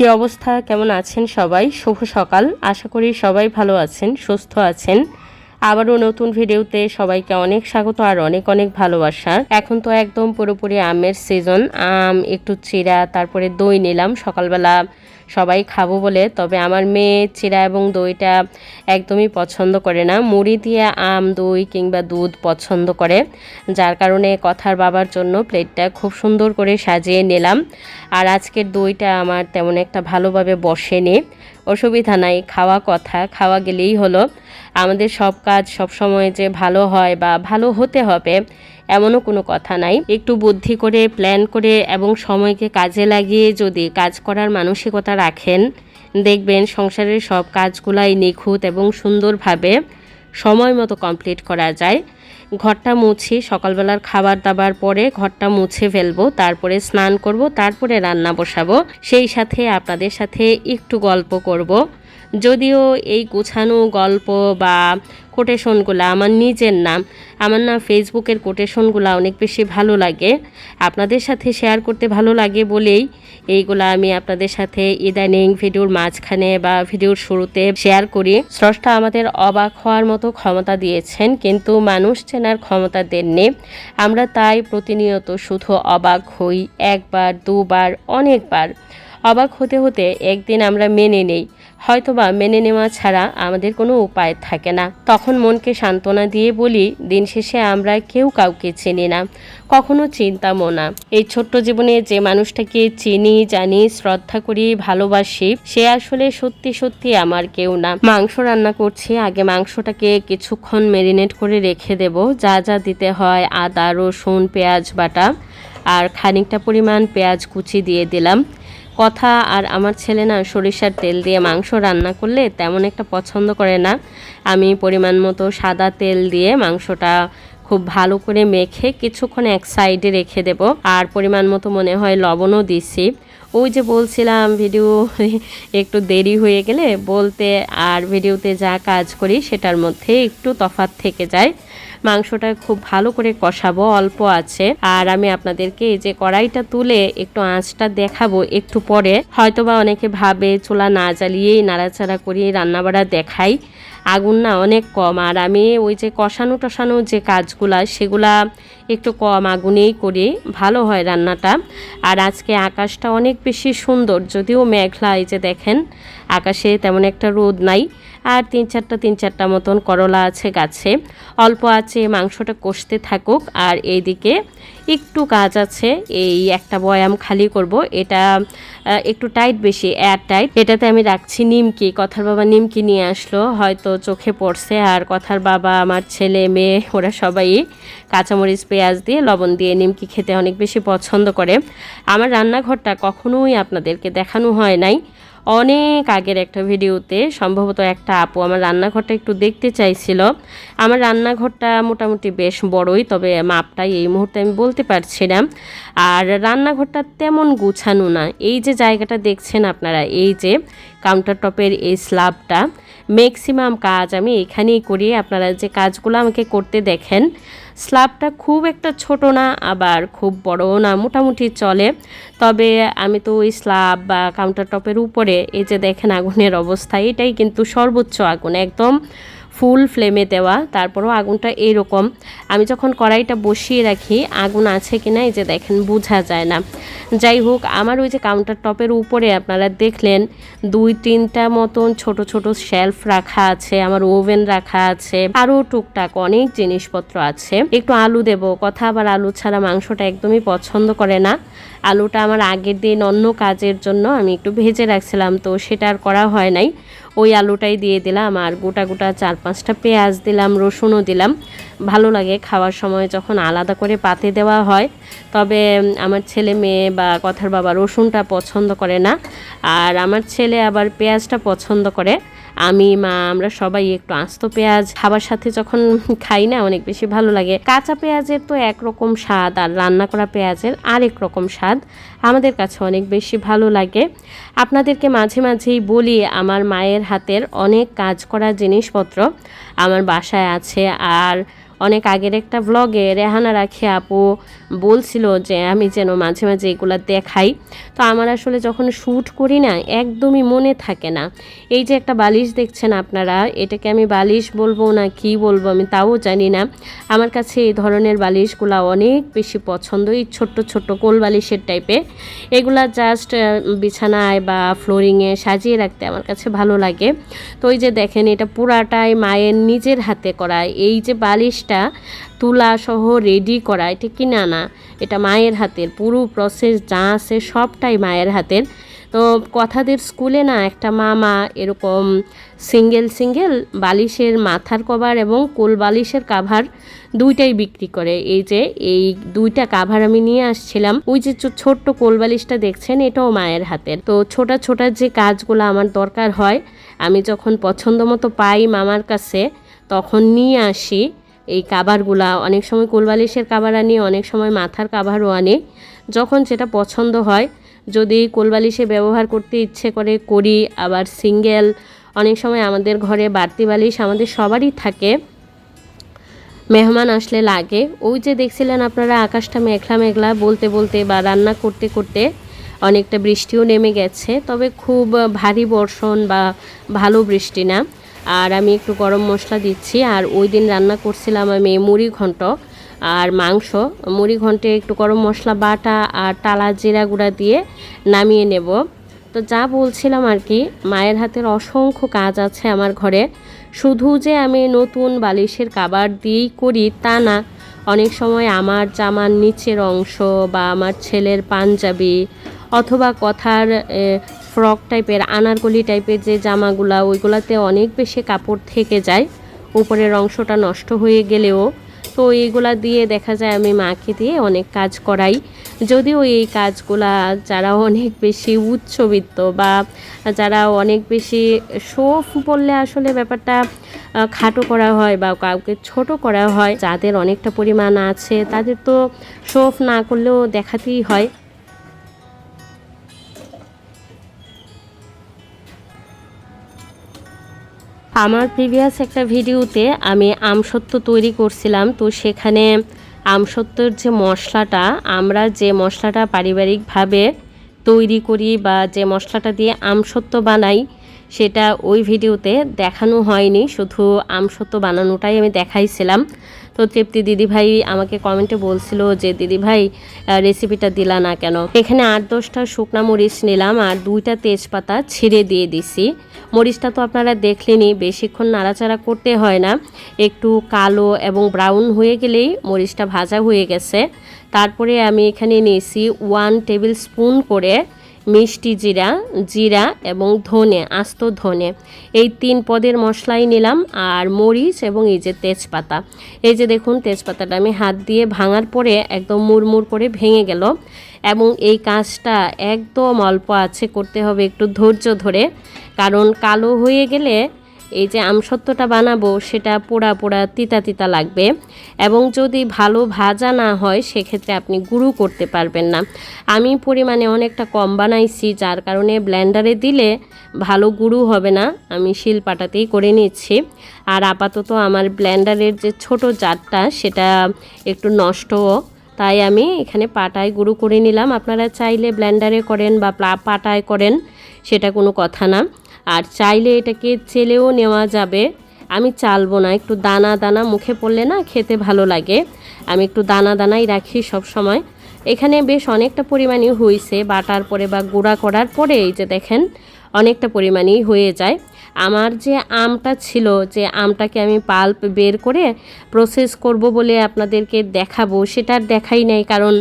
কি অবস্থা? কেমন আছেন সবাই? শুভ সকাল। আশা করি সবাই ভালো আছেন, সুস্থ আছেন। আবারও নতুন ভিডিওতে সবাইকে অনেক স্বাগত আর অনেক অনেক ভালোবাসা। এখন তো একদম পুরোপুরি আমের সিজন আম, একটু চিরা তারপরে দই নিলাম সকালবেলা। সবাই খাব বলে, তবে আমার মেয়ে চিরা এবং দইটা একদমই পছন্দ করে না। মুড়ি দিয়ে আম, দই কিংবা দুধ পছন্দ করে। যার কারণে কথার বাবার জন্য প্লেটটা খুব সুন্দর করে সাজিয়ে নিলাম। আর আজকের দইটা আমার তেমন একটা ভালোভাবে বসেনি। অসুবিধা নাই, খাওয়া কথা, খাওয়া গেলেই হলো। আমাদের সব কাজ সব সময় যে ভালো হয় বা ভালো হতে হবে এমনও কোনো কথা নাই। একটু বুদ্ধি করে প্ল্যান করে এবং সময়কে কাজে লাগিয়ে যদি কাজ করার মানসিকতা রাখেন, দেখবেন সংসারের সব কাজগুলাই নিখুঁত এবং সুন্দরভাবে সময় মতো কমপ্লিট করা যায়। ঘরটা মুছি, সকালবেলার খাবার দাবার পরে ঘরটা মুছে ফেলব, তারপরে স্নান করব, তারপরে রান্না বসাবো। সেই সাথে আপনাদের সাথে একটু গল্প করব। যদিও এই গুছানো গল্প বা কোটেশনগুলো আমার নিজের নাম আমার না ফেসবুকের কোটেশনগুলো অনেক বেশি ভালো লাগে। আপনাদের সাথে শেয়ার করতে ভালো লাগে বলেই এইগুলো আমি আপনাদের সাথে ইদানিং ভিডিওর মাঝখানে বা ভিডিওর শুরুতে শেয়ার করি। স্রষ্টা আমাদের অবাক হওয়ার মতো ক্ষমতা দিয়েছেন, কিন্তু মানুষ চেনার ক্ষমতা দেননি। আমরা তাই প্রতিনিয়ত শুধু অবাক হই, একবার, দুবার, অনেকবার। অবাক হতে হতে একদিন আমরা মেনে নেই। হয়তোবা মেনে নেওয়া ছাড়া আমাদের কোনো উপায় থাকে না। তখন মনকে সান্ত্বনা দিয়ে বলি, দিন শেষে আমরা কেউ কাউকে চিনি না। কখনো চিন্তামও না। এই ছোট্ট জীবনে যে মানুষটাকে চিনি, জানি, শ্রদ্ধা করি, ভালোবাসি, সে আসলে সত্যি সত্যি আমার কেউ না। মাংস রান্না করছি, আগে মাংসটাকে কিছুক্ষণ মেরিনেট করে রেখে দেব। যা যা দিতে হয়, আদা, রসুন, পেঁয়াজ বাটা আর খানিকটা পরিমাণ পেঁয়াজ কুচি দিয়ে দিলাম। কথা আর আমার ছেলে না সরিষার তেল দিয়ে মাংস রান্না করলে তেমন একটা পছন্দ করে না। আমি পরিমাণ মতো সাদা তেল দিয়ে মাংসটা খুব ভালো করে মেখে কিছুক্ষণ এক সাইডে রেখে দেব। আর পরিমাণ মতো মনে হয় লবণও দিছি ওই যে বলছিলাম ভিডিও একটু দেরি হয়ে গেলে বলতে আর ভিডিওতে যা কাজ করি সেটার মধ্যে একটু তফাত থেকে যায়। মাংসটা খুব ভালো করে কষাবো, অল্প আছে। আর আমি আপনাদেরকে এই যে কড়াইটা তুলে একটু আঁচটা দেখাবো একটু পরে। হয়তোবা অনেকে ভাবে চুলা না জ্বালিয়েই নাড়াচাড়া করি রান্নাবাড়া দেখাই। আগুন না অনেক কম। আর আমি ওই যে কষানো টসানো যে কাজগুলা সেগুলা একটু কম আগুনেই করি ভালো হয় রান্নাটা। আর আজকে আকাশটা অনেক বেশি সুন্দর, যদিও মেঘলা, এই যে দেখেন, আকাশে তেমন একটা রোদ নাই। আর তিন চারটা তিন চারটা মতন করলা আছে গাছে। অল্প আছে, মাংসটা কষতে থাকুক। আর এইদিকে একটু কাজ আছে, এই একটা বয়াম খালি করব। এটা একটু টাইট বেশি, এয়ার টাইট। এটাতে আমি রাখছি নিমকি, কথার বাবা নিমকি নিয়ে আসলো। হয়তো চোখে পড়ছে, আর কথার বাবা, আমার ছেলে, মেয়ে, ওরা সবাই কাঁচামরিচ পেঁয়াজ দিয়ে, লবণ দিয়ে নিমকি খেতে অনেক বেশি পছন্দ করে। আমার রান্নাঘরটা কখনোই আপনাদেরকে দেখানো হয় নাই। অনেক আগের একটা ভিডিওতে সম্ভবত একটা আপু আমার রান্নাঘরটা একটু দেখতে চাইছিল। আমার রান্নাঘরটা মোটামুটি বেশ বড়ই, তবে মাপটাই এই মুহূর্তে আমি বলতে পারছি না। আর রান্নাঘরটা তেমন গুছানো না। এই যে জায়গাটা দেখছেন আপনারা, এই যে কাউন্টার টপের এই স্ল্যাবটা ম্যাক্সিমাম কাজ আমি এখানেই করি। আপনারা যে কাজগুলো আমাকে করতে দেখেন স্ল্যাবটা খুব একটা ছোট না, আবার খুব বড়ও না, মোটামুটি চলে। তবে আমি তো ওই স্ল্যাব বা কাউন্টার টপের উপরে, এই যে দেখেন আগুনের অবস্থা, এটাই কিন্তু সর্বোচ্চ আগুন, একদম ফুল ফ্লেমে দেওয়া, তারপরও আগুনটা এইরকম। আমি যখন কড়াইটা বসিয়ে রাখি, আগুন আছে কি না এই যে দেখেন, বোঝা যায় না। যাই হোক, আমার ওই যে কাউন্টার টপের উপরে আপনারা দেখলেন, দুই তিনটা মতন ছোট ছোট শেলফ রাখা আছে, আমার ওভেন রাখা আছে, আরও টুকটাক অনেক জিনিসপত্র আছে। একটু আলু দেব, কথা আবার আলু ছাড়া মাংসটা একদমই পছন্দ করে না। আলুটা আমার আগের দিন অন্য কাজের জন্য আমি একটু ভেজে রাখছিলাম, তো সেটা আর করা হয় নাই। ওই আলুটাই দিয়ে দিলাম আর গোটা গোটা চার পাঁচটা পেঁয়াজ দিলাম, রসুনও দিলাম। ভালো লাগে খাওয়ার সময় যখন আলাদা করে পাতে দেওয়া হয়। তবে আমার ছেলে মেয়ে বা কথার বাবা রসুনটা পছন্দ করে না। আর আমার ছেলে আবার পেঁয়াজটা পছন্দ করে। আমি, মা, আমরা সবাই একটু আস্ত পেঁয়াজ খাবার সাথে যখন খাই না, অনেক বেশি ভালো লাগে। কাঁচা পেঁয়াজের তো একরকম স্বাদ, আর রান্না করা পেঁয়াজের আরেক রকম স্বাদ আমাদের কাছে অনেক বেশি ভালো লাগে। আপনাদেরকে মাঝে মাঝেই বলি, আমার মায়ের হাতের অনেক কাজ করা জিনিসপত্র আমার বাসায় আছে, আর অনেক আগের একটা ব্লগে রেহানা রাখি আপু বলছিল যে, আমি যেন মাঝে মাঝে এগুলো দেখাই। তো আমার আসলে যখন শ্যুট করি না, একদমই মনে থাকে না। এই যে একটা বালিশ দেখছেন আপনারা, এটাকে আমি বালিশ বলব না কি বলব আমি তাও জানি না। আমার কাছে এই ধরনের বালিশগুলো অনেক বেশি পছন্দ এই ছোট্ট ছোট্ট কোল বালিশের টাইপের এগুলা জাস্ট বিছানায় বা ফ্লোরিংয়ে সাজিয়ে রাখতে আমার কাছে ভালো লাগে। তো ওই যে দেখেন, এটা পুরাটাই মায়ের নিজের হাতে করা। এই যে বালিশটা তুলা সহ রেডি করা, এটা কিনা না এটা মায়ের হাতের, পুরো প্রসেস যা আছে সবটাই মায়ের হাতের। তো কথাদের স্কুলে না একটা মামা এরকম সিঙ্গেল সিঙ্গেল বালিশের মাথার কভার এবং কোল বালিশের কাভার দুইটাই বিক্রি করে। এই যে, এই দুইটা কাভার আমি নিয়ে আসছিলাম। ওই যে ছোট্ট কোল বালিশটা দেখছেন, এটাও মায়ের হাতের। তো ছোটা ছোটা যে কাজগুলো আমার দরকার হয়, আমি যখন পছন্দ মতো পাই মামার কাছে, তখন নিয়ে আসি। এই কাবারগুলা অনেক সময় কোলবালিশের কাবার আনি, অনেক সময় মাথার কাভারও আনি। যখন যেটা পছন্দ হয়, যদি কোলবালিশে ব্যবহার করতে ইচ্ছে করে, করি, আবার সিঙ্গেল, অনেক সময় আমাদের ঘরে বাড়তি বালিশ আমাদের সবারই থাকে। মেহমান আসলে লাগে। ওই যে দেখছিলেন আপনারা, আকাশটা মেঘলা মেঘলা, বলতে বলতে বা রান্না করতে করতে অনেকটা বৃষ্টিও নেমে গেছে। তবে খুব ভারী বর্ষণ বা ভালো বৃষ্টি না। আর আমি একটু গরম মশলা দিচ্ছি। আর ওই দিন রান্না করছিলাম আমি মুড়ি ঘন্ট আর মাংস। মুড়ি ঘন্টে একটু গরম মশলা, বাটা আর টালা জিরা গুঁড়া দিয়ে নামিয়ে নেব। তো যা বলছিলাম আর কি, মায়ের হাতের অসংখ্য কাজ আছে আমার ঘরে। শুধু যে আমি নতুন বালিশের কাবার দিয়েই করি তা না, অনেক সময় আমার জামার নিচের অংশ বা আমার ছেলের পাঞ্জাবি অথবা কথার ফ্রক টাইপের আনারকলি টাইপের যে জামাগুলা, ওইগুলাতে অনেক বেশি কাপড় থেকে যায়। উপরের অংশটা নষ্ট হয়ে গেলেও। তো এইগুলা দিয়ে দেখা যায় আমি মাকে দিয়ে অনেক কাজ করাই। যদিও এই কাজগুলা যারা অনেক বেশি উচ্চবিত্ত বা যারা অনেক বেশি শোফ বললে আসলে ব্যাপারটা খাটো করা হয় বা কাউকে ছোট করা হয়, যাদের অনেকটা পরিমাণ আছে, তাদের তো শোফ না করলেও দেখাতেই হয়। আমার প্রিভিয়াস একটা ভিডিওতে আমি আমসত্ত্ব তৈরি করছিলাম। তো সেখানে আমসত্ত্বর যে মশলাটা, আমরা যে মশলাটা পারিবারিকভাবে তৈরি করি বা যে মশলাটা দিয়ে আমসত্ত্ব বানাই, সেটা ওই ভিডিওতে দেখানো হয়নি। শুধু আমসত্ত্ব বানানোটাই আমি দেখাইছিলাম। তো তৃপ্তি দিদিভাই আমাকে কমেন্টে বলছিল যে, দিদিভাই রেসিপিটা দিলা না কেন? এখানে আট দশটা শুকনা মরিচ নিলাম আর দুইটা তেজপাতা ছিঁড়ে দিয়ে দিছি। মরিচটা তো আপনারা দেখলেনই, বেশিক্ষণ নাড়াচাড়া করতে হয় না। একটু কালো এবং ব্রাউন হয়ে গেলেই মরিচটা ভাজা হয়ে গেছে। তারপরে আমি এখানে নিয়েছি ওয়ান টেবিল স্পুন করে মিষ্টি জিরা জিরা এবং ধনে, আস্ত ধনে। এই তিন পদের মশলাই নিলাম আর মরিচ এবং এই যে তেজপাতা। এই যে দেখুন, তেজপাতাটা আমি হাত দিয়ে ভাঙার পরে একদম মুড়মুড় করে ভেঙে গেল এবং এই কাজটা একদম অল্প আছে, করতে হবে একটু ধৈর্য ধরে। কারণ কালো হয়ে গেলে এই যে আমসত্ত্বটা বানাবো, সেটা পোড়া পোড়া, তিতা তিতা লাগবে। এবং যদি ভালো ভাজা না হয়, সেক্ষেত্রে আপনি গুঁড়ো করতে পারবেন না। আমি পরিমাণে অনেকটা কম বানাইছি, যার কারণে ব্ল্যান্ডারে দিলে ভালো গুঁড়ো হবে না। আমি শিলপাটাতেই করে নিচ্ছি। আর আপাতত আমার ব্ল্যান্ডারের যে ছোট জারটা, সেটা একটু নষ্টও। তাই আমি এখানে পাটায় গুঁড়ো করে নিলাম। আপনারা চাইলে ব্ল্যান্ডারে করেন বা পাটায় করেন, সেটা কোনো কথা না। আর চাইলে এটাকে চেলেও নেওয়া যাবে। আমি চালবো না, একটু দানা দানা মুখে পড়লে না খেতে ভালো লাগে। আমি একটু দানা দানাই রাখি সব সময়। এখানে বেশ অনেকটা পরিমাণই হয়েছে বাটার পরে বা গুঁড়া করার পরে এই যে দেখেন, অনেকটা পরিমাণই হয়ে যায়। আমার যে আমটা ছিল, যে আমটাকে আমি পাল্প বের করে প্রসেস করব বলে আপনাদেরকে দেখাবো, সেটা দেখাই নাই কারণ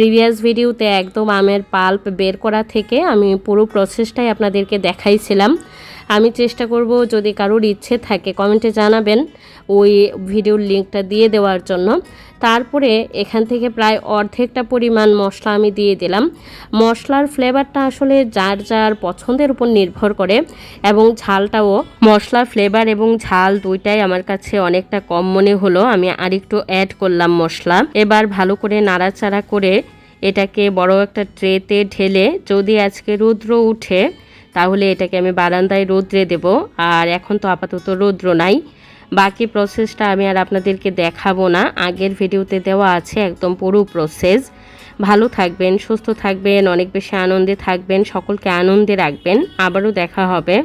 প্রিভিয়াস ভিডিওতে একদম আমের পাল্প বের করা থেকে আমি পুরো প্রসেসটাই আপনাদেরকে দেখাইছিলাম। আমি চেষ্টা করব যদি কারোর ইচ্ছে থাকে কমেন্টে জানাবেন ওই ভিডিওর লিঙ্কটা দিয়ে দেওয়ার জন্য। তারপরে এখান থেকে প্রায় অর্ধেকটা পরিমাণ মশলা আমি দিয়ে দিলাম। মশলার ফ্লেভারটা আসলে যার যার পছন্দের উপর নির্ভর করে এবং ঝালটাও। মশলার ফ্লেভার এবং ঝাল দুইটাই আমার কাছে অনেকটা কম মনে হলো। আমি আরেকটু অ্যাড করলাম মশলা। এবার ভালো করে নাড়াচাড়া করে এটাকে বড় একটা ট্রেতে ঢেলে যদি আজকে রৌদ্র উঠে তাহলে এটাকে আমি বারান্দায় রৌদ্রে দেব। আর এখন তো আপাতত রৌদ্র নাই। বাকি প্রসেসটা আমি আর আপনাদেরকে দেখাবো না। আগের ভিডিওতে দেওয়া আছে একদম পুরো প্রসেস ভালো থাকবেন, সুস্থ থাকবেন, অনেক বেশি আনন্দে থাকবেন, সকলকে আনন্দে রাখবেন। আবারও দেখা হবে।